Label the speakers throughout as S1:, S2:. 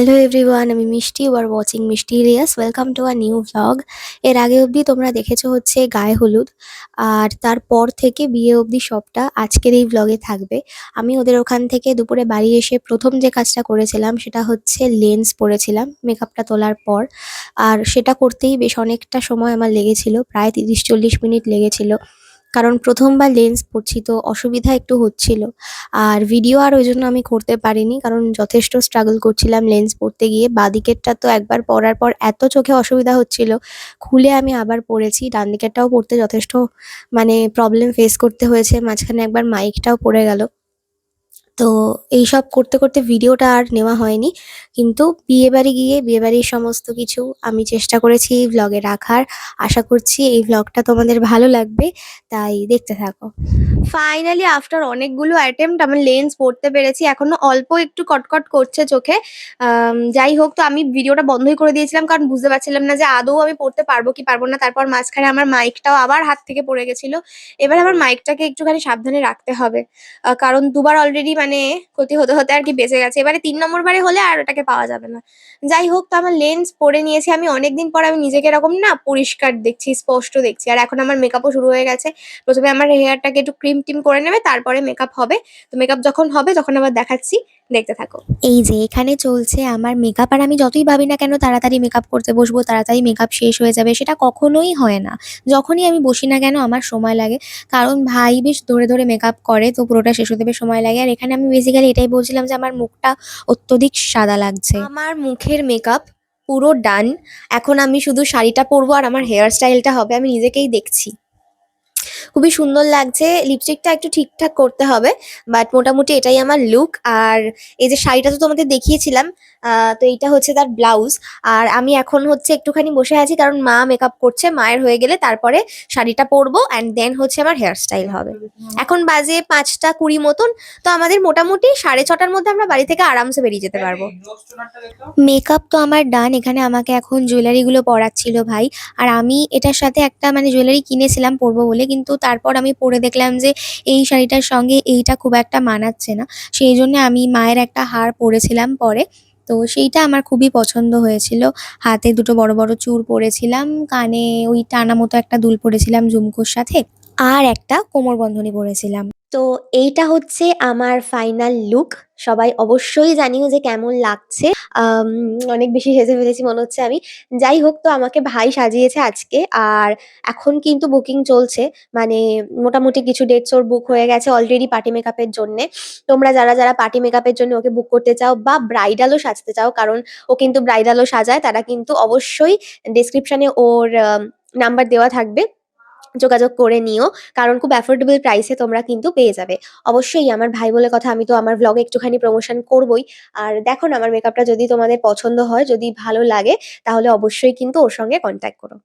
S1: Hello everyone আমি মিষ্টি you are watching mysterious welcome to our new vlog এর আগে অবধি তোমরা দেখেছ হচ্ছে গায়ে হলুদ, আর তারপর থেকে বিয়ে অবধি সবটা আজকের এই ভ্লগে থাকবে। আমি ওদের ওখান থেকে দুপুরে বাড়ি এসে প্রথম যে কাজটা করেছিলাম, সেটা হচ্ছে লেন্স পরেছিলাম মেকআপটা তোলার পর। আর সেটা করতেই বেশ অনেকটা সময় আমার লেগেছিল, প্রায় তিরিশ চল্লিশ মিনিট লেগেছিল। কারণ প্রথমবার লেন্স পড়ছি তো অসুবিধা একটু হচ্ছিল। আর ভিডিও আর ওই জন্য আমি করতে পারিনি কারণ যথেষ্ট স্ট্রাগল করছিলাম লেন্স পড়তে গিয়ে। বাঁদিকেরটা তো একবার পরার পর এত চোখে অসুবিধা হচ্ছিল। খুলে আমি আবার পড়েছি ডান দিকেরটাও পড়তে যথেষ্ট মানে প্রবলেম ফেস করতে হয়েছে। মাঝখানে একবার মাইকটাও পড়ে গেল। তো এইসব করতে করতে ভিডিওটা আর নেওয়া হয়নি। কিন্তু বিয়ে বাড়ি গিয়ে, বিয়ে বাড়ির সমস্ত কিছু আমি চেষ্টা করেছি এই ভ্লগে রাখার। আশা করছি এই ভ্লগটা তোমাদের ভালো লাগবে, তাই দেখতে থাকো। ফাইনালি আফটার অনেকগুলো অ্যাটেম্প্ট আমি লেন্স পড়তে পেরেছি। এখনও অল্প একটু কটকট করছে চোখে। যাই হোক, তো আমি ভিডিওটা বন্ধই করে দিয়েছিলাম কারণ বুঝতে পারছিলাম না যে আদৌ আমি পড়তে পারব কি পারব না। তারপর মাঝখানে আমার মাইকটাও আবার হাত থেকে পড়ে গেছিল। এবার আমার মাইকটাকে একটুখানি সাবধানে রাখতে হবে। কারণ দুবার অলরেডি মানে ক্ষতি হতে হতে আর কি বেঁচে গেছে। এবারে তিন নম্বর বারে হলে আর ওটাকে পাওয়া যাবে না। যাই হোক, তো আমার লেন্স পরে নিয়েছি। আমি অনেকদিন পর আমি নিজেকে এরকম না পরিষ্কার দেখছি, স্পষ্ট দেখছি। আর এখন আমার মেকআপও শুরু হয়ে গেছে। প্রথমে আমার হেয়ারটাকে একটু ক্রিম টিম করে নেবে তারপরে মেকআপ হবে। তো মেকআপ যখন হবে তখন আবার দেখাচ্ছি। দেখতে থাকো। এই যে এখানে চলছে আমার মেকআপ আর আমি যতই ভাবি না কেন তাড়াতাড়ি মেকআপ করতে বসবো তাড়াতাড়ি মেকআপ শেষ হয়ে যাবে সেটা কখনোই হয় না। যখনই আমি বসি না কেন আমার সময় লাগে। কারণ ভাই বেশ ধরে ধরে মেকআপ করে তো পুরোটা শেষ হতে বেশ সময় লাগে। আর এখানে আমি বেসিক্যালি এটাই বলছিলাম যে আমার মুখটা অত্যধিক সাদা লাগছে। আমার মুখের মেকআপ পুরো ডান এখন আমি শুধু শাড়িটা পরবো আর আমার হেয়ার স্টাইলটা হবে আমি নিজেকেই দেখছি। খুবই সুন্দর লাগছে। লিপস্টিকটা একটু ঠিকঠাক করতে হবে বাট মোটামুটি এটাই আমার লুক আর এই যে শাড়িটা তো তোমাদের দেখিয়েছিলাম তো এইটা হচ্ছে তার ব্লাউজ আর আমি এখন হচ্ছে একটুখানি বসে আছি, কারণ মা মেকআপ করছে, মায়ের হয়ে গেলে তারপরে শাড়িটা পরবো অ্যান্ড দেন হচ্ছে আমার হেয়ার স্টাইল হবে। এখন বাজে পাঁচটা কুড়ি মতন, তো আমাদের মোটামুটি সাড়ে ছটার মধ্যে আমরা বাড়ি থেকে আরামসে বেরিয়ে যেতে পারব। মেকআপ তো আমার ডান এখানে আমাকে এখন জুয়েলারিগুলো পরাচ্ছিল ভাই। আর আমি এটার সাথে একটা মানে জুয়েলারি কিনেছিলাম পরবো বলে, কিন্তু তারপর আমি পরে দেখলাম যে এই শাড়িটার সঙ্গে এইটা খুব একটা মানাচ্ছে না। সেই জন্য আমি মায়ের একটা হার পরেছিলাম পরে। তো সেইটা আমার খুবই পছন্দ হয়েছিল। হাতে দুটো বড় বড় চুর পরেছিলাম, কানে ওই টানা মতো একটা দুল পরেছিলাম ঝুমকোর সাথে। আর একটা কোমর বন্ধনী পরেছিলাম। তো এইটা হচ্ছে আমার ফাইনাল লুক সবাই অবশ্যই জানিও যে কেমন লাগছে। অনেক বেশি সেজে ফেলেছি মনে হচ্ছে আমি। যাই হোক, তো আমাকে ভাই সাজিয়েছে আজকে। আর এখন কিন্তু বুকিং চলছে। মানে মোটামুটি কিছু ডেটস ওর বুক হয়ে গেছে অলরেডি পার্টি মেকআপের জন্যে। তোমরা যারা যারা পার্টি মেকআপের জন্য ওকে বুক করতে চাও বা ব্রাইডালও সাজতে চাও, কারণ ও কিন্তু ব্রাইডালও সাজায়, তারা কিন্তু অবশ্যই ডেসক্রিপশনে ওর নাম্বার দেওয়া থাকবে। যোগাযোগ করে নিও, কারণ খুব অ্যাফোর্ডেবল প্রাইসে তোমরা কিন্তু পেয়ে যাবে। অবশ্যই আমার ভাই বলে কথা, আমি তো আমার ব্লগে একটুখানি প্রমোশন করবই। আর দেখো না, আমার মেকআপটা যদি তোমাদের পছন্দ হয়, যদি ভালো লাগে, তাহলে অবশ্যই কিন্তু ওর সঙ্গে কন্ট্যাক্ট করো।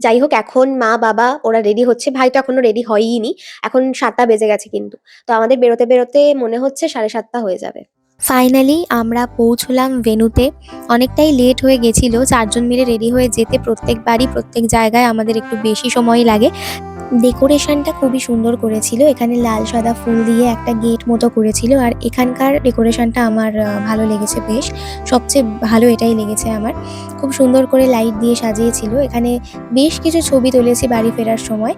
S1: যাই হোক, এখন মা, বাবা, ওরা রেডি হচ্ছে। ভাই তো এখনও রেডি হয়ইনি। এখন সাতটা বেজে গেছে কিন্তু। তো আমাদের বেরোতে বেরোতে মনে হচ্ছে সাড়ে সাতটা হয়ে যাবে। ফাইনালি আমরা পৌঁছলাম ভেনুতে অনেকটাই লেট হয়ে গেছিল, চারজন মিলে রেডি হয়ে যেতে প্রত্যেকবারই প্রত্যেক জায়গায় আমাদের একটু বেশি সময় লাগে। ডেকোরেশনটা খুবই সুন্দর করেছিল। এখানে লাল, সাদা ফুল দিয়ে একটা গেট মতো করেছিল আর এখানকার ডেকোরেশনটা আমার ভালো লেগেছে বেশ। সবচেয়ে ভালো এটাই লেগেছে আমার। খুব সুন্দর করে লাইট দিয়ে সাজিয়েছিল। এখানে বেশ কিছু ছবি তুলেছি বাড়ি ফেরার সময়।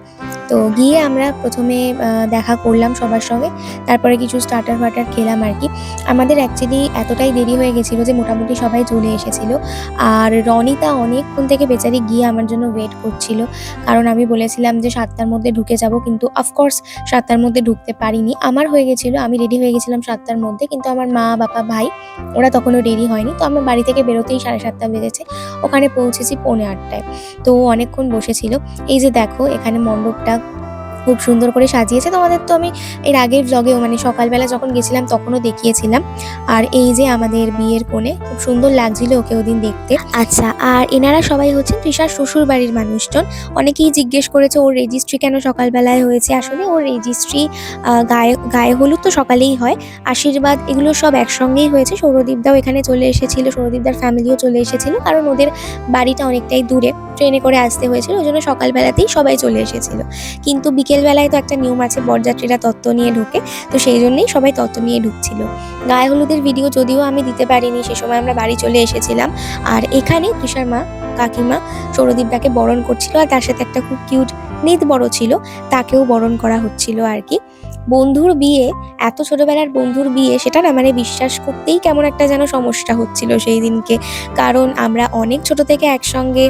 S1: তো গিয়ে আমরা প্রথমে দেখা করলাম সবার সঙ্গে। তারপরে কিছু স্টার্টার ফাটার খেলাম আর কি। আমাদের অ্যাকচুয়ালি এতটাই দেরি হয়ে গেছিল যে মোটামুটি সবাই চলে এসেছিল। আর রনিতা অনেকক্ষণ থেকে বেচারি গিয়ে আমার জন্য ওয়েট করছিল। কারণ আমি বলেছিলাম যে সাতটার মধ্যে ঢুকে যাব, কিন্তু অফকোর্স সাতটার মধ্যে ঢুকতে পারিনি। আমার হয়ে গেছিল, আমি রেডি হয়ে গেছিলাম সাতটার মধ্যে, কিন্তু আমার মা, বাবা, ভাই, ওরা তখনও রেডি হয়নি। তো আমার বাড়ি থেকে বেরোতেই সাড়ে সাতটা বেজেছে, ওখানে পৌঁছেছি পৌনে আটটায়। তো অনেকক্ষণ বসেছিল। এই যে দেখো, এখানে মণ্ডপটা খুব সুন্দর করে সাজিয়েছে। তোমাদের তো আমি এর আগের ব্লগেও মানে সকালবেলা যখন গেছিলাম তখনও দেখিয়েছিলাম। আর এই যে আমাদের বিয়ের কোণে খুব সুন্দর লাগছিল ওকে ওদিন দেখতে। আচ্ছা আর এনারা সবাই হচ্ছেন তৃষার শ্বশুর বাড়ির মানুষজন। অনেকেই জিজ্ঞেস করেছে, ওর রেজিস্ট্রি কেন সকালবেলায় হয়েছে? আসলে ওর রেজিস্ট্রি গায়ে গায়ে হলুদ তো সকালেই হয়। আশীর্বাদ, এগুলো সব একসঙ্গেই হয়েছে। সৌরদীপদাও এখানে চলে এসেছিল, সৌরদীপদার ফ্যামিলিও চলে এসেছিল। কারণ ওদের বাড়িটা অনেকটাই দূরে। ট্রেনে করে আসতে হয়েছিল, ওই জন্য সকালবেলাতেই সবাই চলে এসেছিল। কিন্তু বিকেল
S2: বিকেলবেলায় তো একটা নিয়ম আছে, বরযাত্রীরা তত্ত্ব নিয়ে ঢোকে, তো সেই জন্যই সবাই তত্ত্ব নিয়ে ঢুকছিল। গায়ে হলুদের ভিডিও যদিও আমি দিতে পারিনি, সে সময় আমরা বাড়ি চলে এসেছিলাম। আর এখানে তৃষার মা, কাকিমা সৌরদীপটাকে বরণ করছিল, আর তার সাথে একটা খুব কিউট নিত বড় ছিল, তাকেও বরণ করা হচ্ছিল আর কি। বন্ধুর বিয়ে, এত ছোটবেলার বন্ধুর বিয়ে, সেটা না মানে বিশ্বাস করতেই কেমন একটা যেন সমস্যা হচ্ছিল সেই দিনকে। কারণ আমরা অনেক ছোট থেকে একসঙ্গে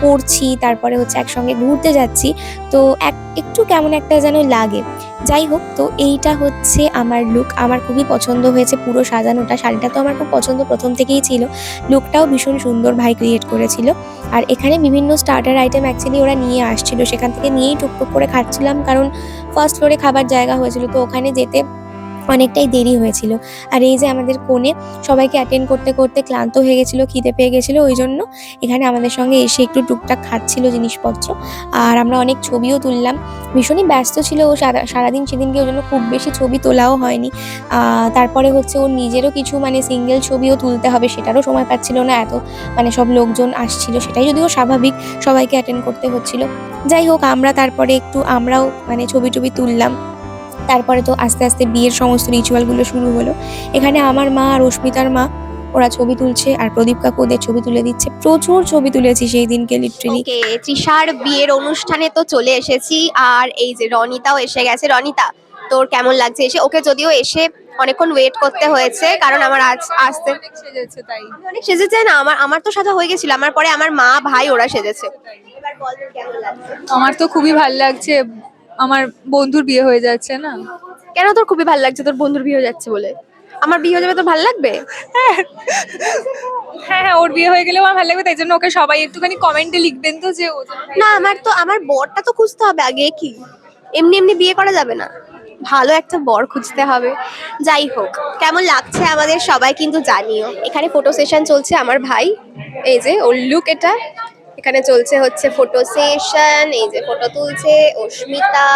S2: পড়ছি, তারপরে হচ্ছে একসঙ্গে ঘুরতে যাচ্ছি, তো এক, একটু কেমন একটা যেন লাগে। যাই হোক, তো এইটা হচ্ছে আমার লুক আমার খুবই পছন্দ হয়েছে পুরো সাজানোটা। শাড়িটা তো আমার খুব পছন্দ, প্রথম থেকেই ছিল। লুকটাও ভীষণ সুন্দর ভাই ক্রিয়েট করেছিল। আর এখানে বিভিন্ন স্টার্টার আইটেম অ্যাকচুয়ালি ওরা নিয়ে আসছিল। সেখান থেকে নিয়েই টুকটুক করে খাচ্ছিলাম, কারণ ফার্স্ট ফ্লোরে খাবার জায়গা হয়েছিল। তো ওখানে যেতে অনেকটাই দেরি হয়েছিল। আর এই যে আমাদের কোণে সবাইকে অ্যাটেন্ড করতে করতে ক্লান্ত হয়ে গেছিল, খিদে পেয়ে গেছিল, ওই জন্য এখানে আমাদের সঙ্গে এসে একটু টুকটাক খাচ্ছিল জিনিসপত্র। আর আমরা অনেক ছবিও তুললাম। ভীষণই ব্যস্ত ছিল ও সারা- সারাদিন সেদিনকে ওই জন্য খুব বেশি ছবি তোলাও হয়নি। তারপরে হচ্ছে ওর নিজেরও কিছু মানে সিঙ্গেল ছবিও তুলতে হবে, সেটারও সময় পাচ্ছিল না এত মানে সব লোকজন আসছিল, সেটাই যদিও স্বাভাবিক, সবাইকে অ্যাটেন্ড করতে হচ্ছিল। যাই হোক, আমরা তারপরে একটু আমরাও মানে ছবি টবি তুললাম। তারপরে তো আস্তে আস্তে বিয়ের সমস্ত রিচুয়ালগুলো শুরু হলো। এখানে আমার মা আর অস্মিতার মা ওরা ছবি তুলছে আর প্রদীপ কাকু ওদের ছবি তুলে দিচ্ছে। প্রচুর ছবি তুলেছি সেই দিনকে লিটারেলি
S1: ওকে তৃষার বিয়ের অনুষ্ঠানে তো চলে এসেছি আর এই যে রনিতাও এসে গেছে। রনিতা তোর কেমন লাগছে এসে? ওকে যদিও এসে অনেকক্ষণ ওয়েট করতে হয়েছে কারণ আমার আজ আসতে
S3: অনেক সেজেছে তাই।
S1: অনেক সেজেছে না আমার আমার তো সাথে হয়ে গেছিল। আমার পরে আমার মা ভাই ওরা সেজেছে। এবার বল তোর কেমন লাগছে
S3: আমার তো খুবই ভালো লাগছে। আমার বন্ধুর বিয়ে হয়ে যাচ্ছে না?
S1: কেন তোর খুবই ভালো লাগছে? তোর বন্ধুর বিয়ে হয়ে যাচ্ছে বলে। আমার বিয়ে হয়ে যাবে তোর ভালো লাগবে?
S3: হ্যাঁ হ্যাঁ ওর বিয়ে হয়ে গেলেও আমার ভালো লাগবে তাই জন্য ওকে সবাই একটুখানি কমেন্টে লিখবেন তো যে ও যেন-
S1: না আমার তো আমার বরটা তো খুঁজতে হবে আগে কি? এমনি এমনি বিয়ে করা যাবে না। ভালো একটা বর খুঁজতে হবে। যাই হোক কেমন লাগছে আমাদের সবাই কিন্তু জানিও। এখানে ফটো সেশন চলছে আমার ভাই। এই যে ওর লুক এটা। এখানে চলছে হচ্ছে ফটো সেশন এই যে ফটো তুলছে, অস্মিতা,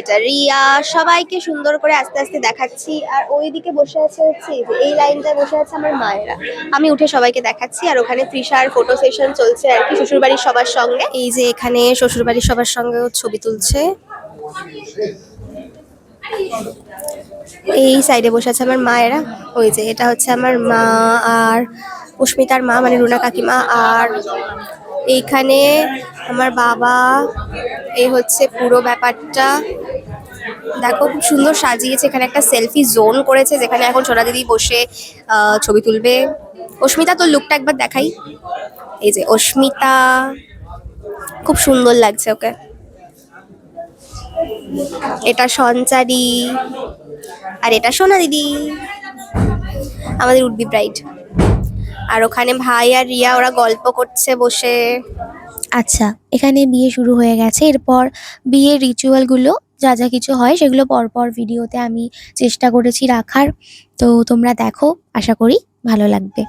S1: এটা রিয়া, সবাইকে সুন্দর করে আস্তে আস্তে দেখাচ্ছি। আর ওইদিকে বসে আছে হচ্ছে এই যে, এই লাইনটায় বসে আছে আমার মায়েরা। আমি উঠে সবাইকে দেখাচ্ছি, আর ওখানে তৃষার ফটো সেশন চলছে আর কি শ্বশুরবাড়ির সবার সঙ্গে। এই যে এখানে শ্বশুরবাড়ির সবার সঙ্গেও ছবি তুলছে। এই সাইডে বসে আছে আমার মায়েরা। ওই যে, এটা হচ্ছে আমার মা আর পুষ্মিতার মা মানে রুনা কাকিমা আর এইখানে আমার বাবা, এই হচ্ছে পুরো ব্যাপারটা। দেখো, খুব সুন্দর সাজিয়েছে। এখানে একটা সেলফি জোন করেছে, যেখানে এখন সোনা দিদি বসে ছবি তুলবে। অস্মিতা, তোর লুকটা একবার দেখাই। এই যে অস্মিতা। খুব সুন্দর লাগছে ওকে। এটা সঞ্চারী। আর এটা সোনা দিদি। আমাদের উডবি ব্রাইড। আর ওখানে ভাই আর রিয়া, ওরা গল্প করছে বসে।
S2: আচ্ছা এখানে বিয়ে শুরু হয়ে গেছে। এরপর বিয়ের রিচুয়ালগুলো যা যা কিছু হয়, সেগুলো পরপর ভিডিওতে আমি চেষ্টা করেছি রাখার। তো তোমরা দেখো, আশা করি ভালো লাগবে।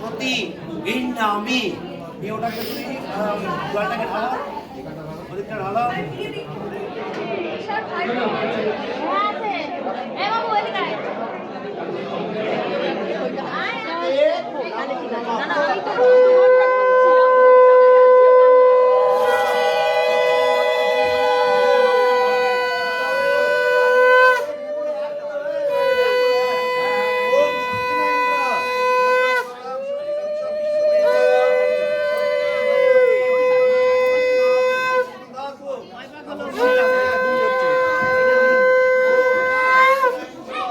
S4: প্রতি ভিন্না আমি ওটাকে তুমি জলটাকে ঢালো ওদিকটা ঢালো দাও কপালে আগে সোজা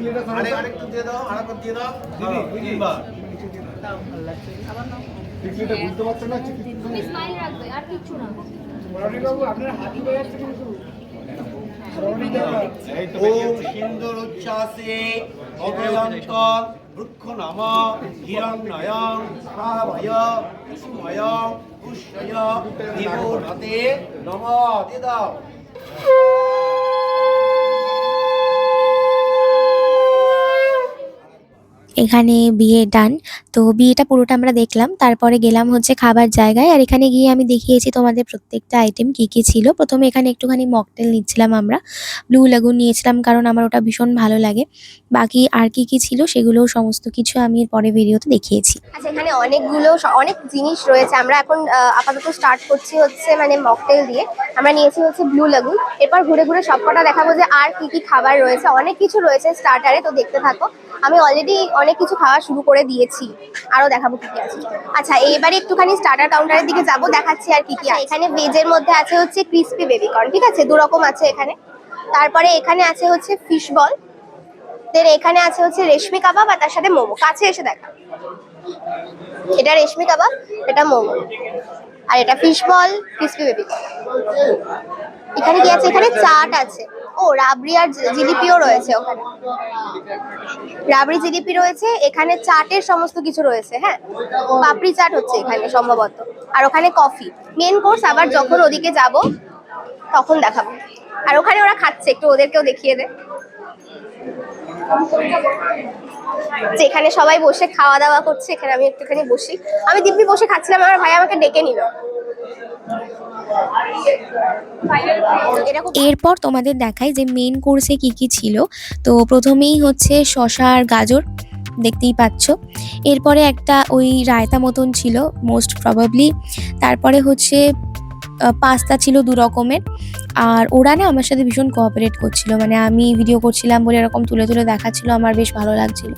S4: আরেকটু দিয়ে দাও আরেকবার দিয়ে দাও। দিদি তিনবার ওম সিন্দুর উচ্ছ্বাসে অভয়ন্ত বৃক্ষ নাম হিরণ্যয়ং ভাবয় কুসুময় পুষ্যয় বিভূষতে নম। দিয়ে দাও।
S2: এখানে বিয়ে ডান তো বিয়েটা পুরোটা আমরা দেখলাম, তারপরে গেলাম হচ্ছে খাবার জায়গায়। আর এখানে গিয়ে আমি দেখিয়েছি তোমাদের প্রত্যেকটা আইটেম কি কি ছিল। প্রথমে এখানে একটুখানি মকটেল নিচ্ছিলাম আমরা। ব্লু লাগুন নিয়েছিলাম কারণ আমার ওটা ভীষণ ভালো লাগে। বাকি আর কি কি ছিল সেগুলোও সমস্ত কিছু আমি পরে ভিডিওতে দেখিয়েছি।
S1: আচ্ছা এখানে অনেকগুলো অনেক জিনিস রয়েছে। আমরা এখন আপাতত স্টার্ট করছি হচ্ছে মানে মকটেল দিয়ে। আমরা নিয়েছি হচ্ছে ব্লু লাগুন এরপর ঘুরে ঘুরে সবকটা দেখাবো যে আর কি কি খাবার রয়েছে। অনেক কিছু রয়েছে স্টার্টারে তো দেখতে থাকো। আমি অলরেডি অনেক কিছু খাওয়া শুরু করে দিয়েছি। আরও দেখাবো কি কি আছে। আচ্ছা এবারে একটুখানি স্টার্টার কাউন্টারের দিকে যাব, দেখাচ্ছি আর কি কি এখানে ভেজের মধ্যে আছে হচ্ছে ক্রিস্পি বেবিকর্ন ঠিক আছে? দু রকম আছে এখানে। তারপরে এখানে আছে হচ্ছে ফিশ বল দেন এখানে আছে হচ্ছে রেশমি কাবাব আর তার সাথে মোমো। কাছে এসে দেখা। এটা রেশমি কাবাব, এটা মোমো। আর এটা ফিশ বল ক্রিসপি বেবি এখানে কি আছে? এখানে চাট আছে। ও, রাবড়ি আর জিলিপিও রয়েছে ওখানে। রাবড়ি, জিলিপি রয়েছে, এখানে চাটের সমস্ত কিছু রয়েছে হ্যাঁ? পাপড়ি চাট হচ্ছে এখানে সম্ভবত। আর ওখানে কফি। মেন কোর্স আবার যখন ওদিকে যাব, তখন দেখাবো। আর ওখানে ওরা খাচ্ছে, একটু ওদেরকেও দেখিয়ে দে। এখানে সবাই বসে খাওয়া দাওয়া করছে, এখানে আমি একটুখানি বসি। আমি দিব্যি বসে খাচ্ছিলাম, আমার ভাই আমাকে ডেকে নিল।
S2: এরপর তোমাদের দেখাই যে মেন কোর্সে কি কি ছিল। তো প্রথমেই হচ্ছে শশা আর গাজর, দেখতেই পাচ্ছ। এরপরে একটা ওই রায়তা মতন ছিল মোস্ট প্রবাবলি তারপরে হচ্ছে পাস্তা ছিল দু রকমের। আর ওরা না আমার সাথে ভীষণ কোঅপারেট করছিল। মানে আমি ভিডিও করছিলাম বলে এরকম তুলে তুলে দেখাচ্ছিল, আমার বেশ ভালো লাগছিল।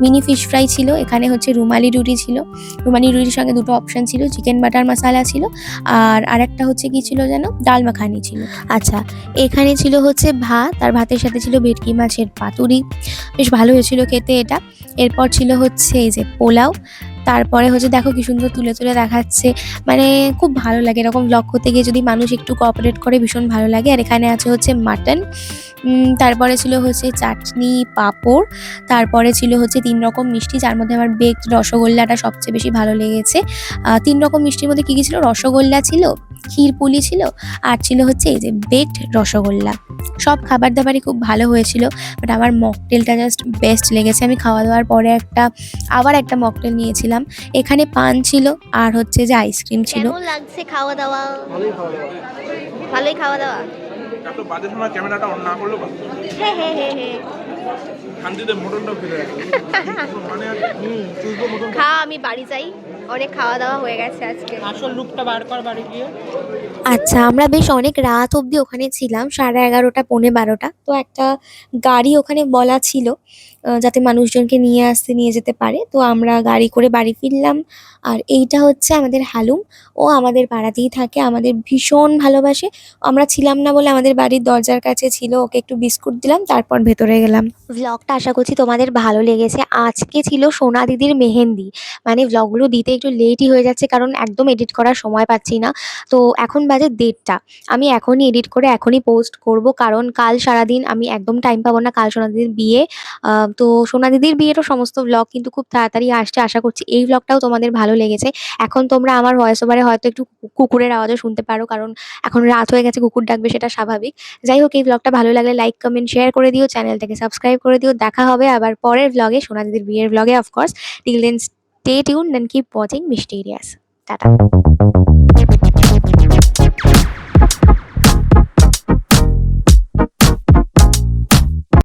S2: মিনি ফিশ ফ্রাই ছিল, এখানে হচ্ছে রুমালি রুটি ছিল। রুমালি রুটির সঙ্গে দুটো অপশান ছিল চিকেন বাটার মশালা ছিল। আর আরেকটা হচ্ছে কি ছিল যেন? ডাল মাখানি ছিল। আচ্ছা এখানে ছিল হচ্ছে ভাত, আর ভাতের সাথে ছিল ভেটকি মাছের পাতুরি। বেশ ভালো হয়েছিল খেতে এটা। এরপর ছিল হচ্ছে এই যে পোলাও। তারপরে হচ্ছে দেখো কি সুন্দর তুলে তুলে দেখাচ্ছে। মানে খুব ভালো লাগে এরকম ব্লগ করতে গিয়ে যদি মানুষ একটু কোঅপারেট করে, ভীষণ ভালো লাগে। আর এখানে আছে হচ্ছে মাটন তারপরে ছিল হচ্ছে চাটনি, পাঁপড়, তারপরে ছিল হচ্ছে তিন রকম মিষ্টি, যার মধ্যে আমার বেকড রসগোল্লাটা সবচেয়ে বেশি ভালো লেগেছে। তিন রকম মিষ্টির মধ্যে কী কী ছিল? রসগোল্লা ছিল ক্ষীরপুলি ছিল, আর ছিল হচ্ছে এই যে বেকড রসগোল্লা। সব খাবার দাবারই খুব ভালো হয়েছিল বাট আমার মকটেলটা জাস্ট বেস্ট লেগেছে। আমি খাওয়া দাওয়ার পরে একটা, আবার একটা মকটেল নিয়েছিলাম। এখানে পান ছিল আর হচ্ছে যে আইসক্রিম ছিল।
S1: লাগছে খাওয়া দাওয়া ভালোই খাওয়া দাওয়া
S5: এত বাজে সময় ক্যামেরাটা অন না করলেও
S1: হ্যাঁ হ্যাঁ হ্যাঁ হ্যাঁ।
S5: শান্তিতে মোটরটাও ফেলে মানে আর হুম। চুষবো মোটর
S1: খা আমি বাড়ি যাই। অনেক খাওয়া দাওয়া হয়ে গেছে আজকে।
S6: আসল রূপটা বার কর বাড়ি গিয়ে।
S2: আচ্ছা আমরা বেশ অনেক রাত অবধি ওখানে ছিলাম সাড়ে এগারোটা পৌনে বারোটা। তো একটা গাড়ি ওখানে বলা ছিল। যাতে মানুষজনকে নিয়ে আসতে, নিয়ে যেতে পারে। তো আমরা গাড়ি করে বাড়ি ফিরলাম। আর এইটা হচ্ছে আমাদের হালুম। ও আমাদের পাড়াতেই থাকে, আমাদের ভীষণ ভালোবাসে। আমরা ছিলাম না বলে আমাদের বাড়ির দরজার কাছে ছিল, ওকে একটু বিস্কুট দিলাম, তারপর ভেতরে গেলাম। ভ্লগটা আশা করছি তোমাদের ভালো লেগেছে। আজকে ছিল সোনা দিদির মেহেন্দি। মানে ভ্লগগুলো দিতে একটু লেটই হয়ে যাচ্ছে, কারণ একদম এডিট করার সময় পাচ্ছি না। তো এখন বাজে দেড়টা। আমি এখনই এডিট করে এখনই পোস্ট করব, কারণ কাল সারাদিন আমি একদম টাইম পাবো না। কাল সোনা দিদির বিয়ে তো সোনা দিদির বিয়েরও সমস্ত ব্লগ কিন্তু খুব তাড়াতাড়ি আসছে। আশা করছি এই ব্লগটাও তোমাদের ভালো লেগেছে। এখন তোমরা আমার ভয়েস ওভারে হয়তো একটু কুকুরের আওয়াজও শুনতে পারো, কারণ এখন রাত হয়ে গেছে, কুকুর ডাকবে সেটা স্বাভাবিক। যাই হোক, এই ব্লগটা ভালো লাগলে লাইক কমেন্ট শেয়ার করে দিও চ্যানেলটাকে সাবস্ক্রাইব করে দিও। দেখা হবে আবার পরের ব্লগে সোনা দিদির বিয়ের ব্লগে of course till then stay tune then keep watching mysterious tata.